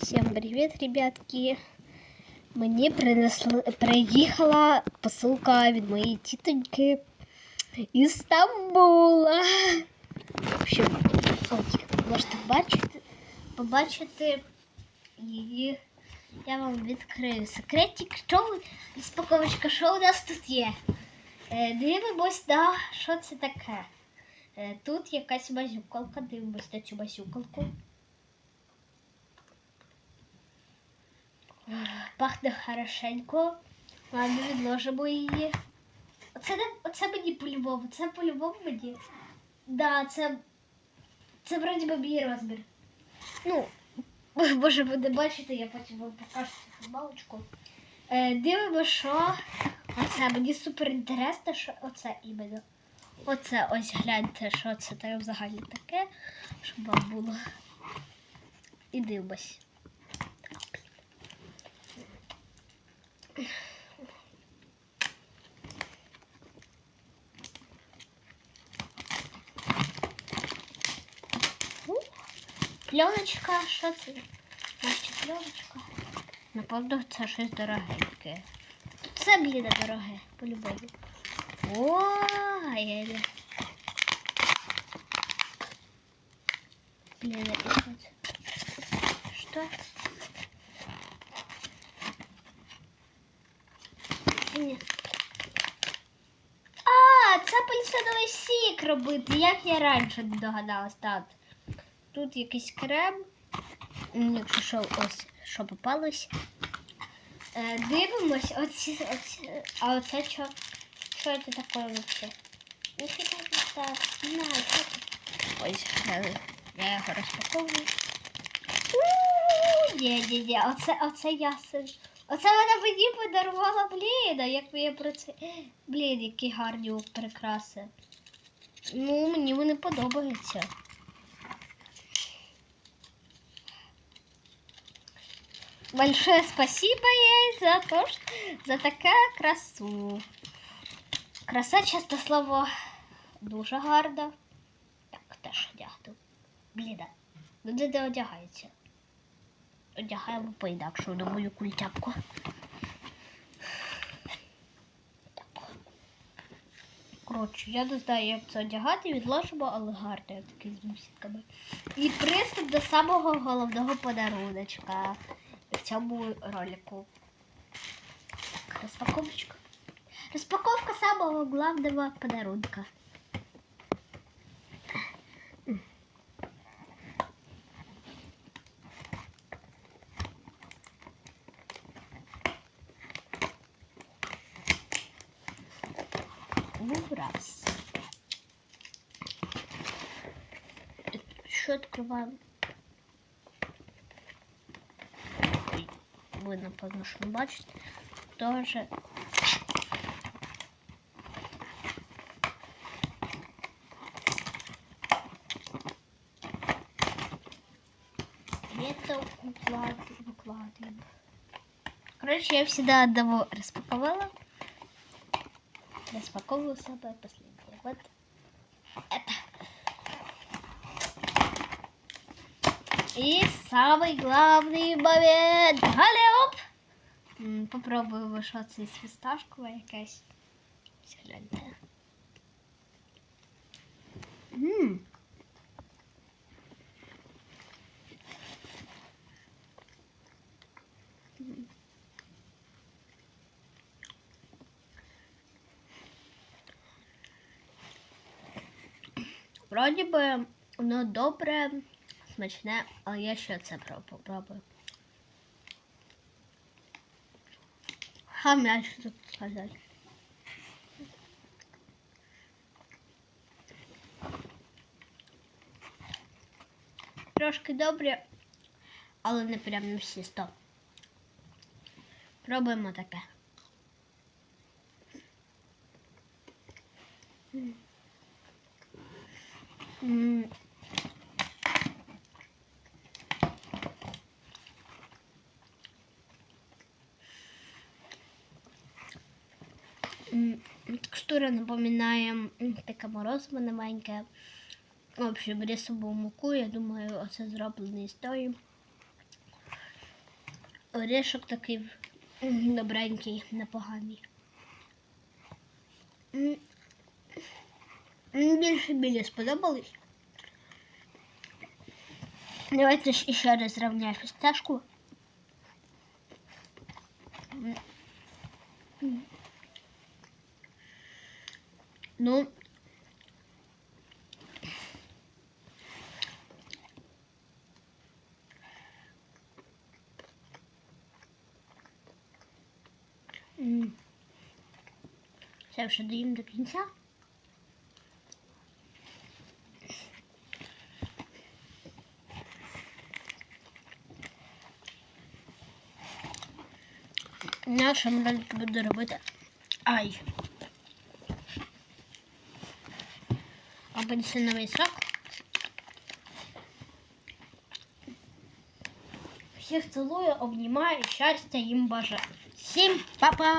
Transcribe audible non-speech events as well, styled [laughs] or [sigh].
Всем привет, ребятки! Мені принесли, приїхала посилка від моєї тітоньки із Стамбула. В общем, ось, можете бачити, побачити її. Я вам відкрию секретик. Що розпаковочка, що у нас тут є? Е, дивимось на що це таке. Е, тут якась базюкалка, дивимось на цю базюкалку. Пахне хорошенько. Ладно, відложимо її. Оце, оце мені по-любому. Це по-любому мені. Да, це. Це вроді би мій розмір. Ну, [laughs] може буде бачити, я потім вам покажу цю футболочку. Е, дивимо, що оце мені супер інтересно, що оце іменно. Оце ось гляньте, що це там взагалі таке, щоб вам було. І дивимось. Ну, Пленочка, що це? Наша пленочка. Напевно, це щось дорогеньке. Це, блін, дороге, по-любому. Ой, Блин, опять. Что? Ні. А, це апельсиновий робити. Як я раніше догадалась. Так. Тут якийсь крем. Якщо що, ось що попалось. Е, дивимось, оці, оці, а оце що? Що це таке вообще? Ніфіга не так. Це. Ось, я його розпаковую. Ні, оце, оце я. Оце вона мені подарувала, блін, а як я про це. Блін, які гарні прикраси. Ну, мені вони подобаються. Большое спасибо ей за то, что, за таке красу. Краса, чесне слово, дуже гарна. Так, теж одягну. Бліда. Ну де одягається? Одягаємо по-інакшому на мою культяпку. Коротше, я не знаю, як це одягати, відложимо, але гарно такий з мусиками. І приступ до самого головного подаруночка в цьому ролику. Так, розпаковочка. Розпаковка самого главного подарунка. раз. Еще открываем. Вы, напевно, що бачите. Тоже где-то выкладываем. Короче, я всегда одного распаковала. Распаковываю самое последнее. Вот это. И самый главный момент. Галеоп! Попробую вишати із фісташкова якесь. Ось Гляньте. Вроді би воно добре, смачне, але я ще це про- попробую. Хам'я що тут сказати. Трошки добре, але не прям не всі сто. Пробуємо таке. Текстура напоминає таке морозиво маленьке. В общем, рисову муку, я думаю, оце зроблено із тої. Орешок такий добренький, непоганий. Мені білі. Давайте ще раз зрівняю фісташку. Ну. Це вже доїм до кінця. Наша мралька буде робити. Ай. Апельсиновий сок. Всіх цілую, обнімаю, щастя їм бажаю. Всім па-па!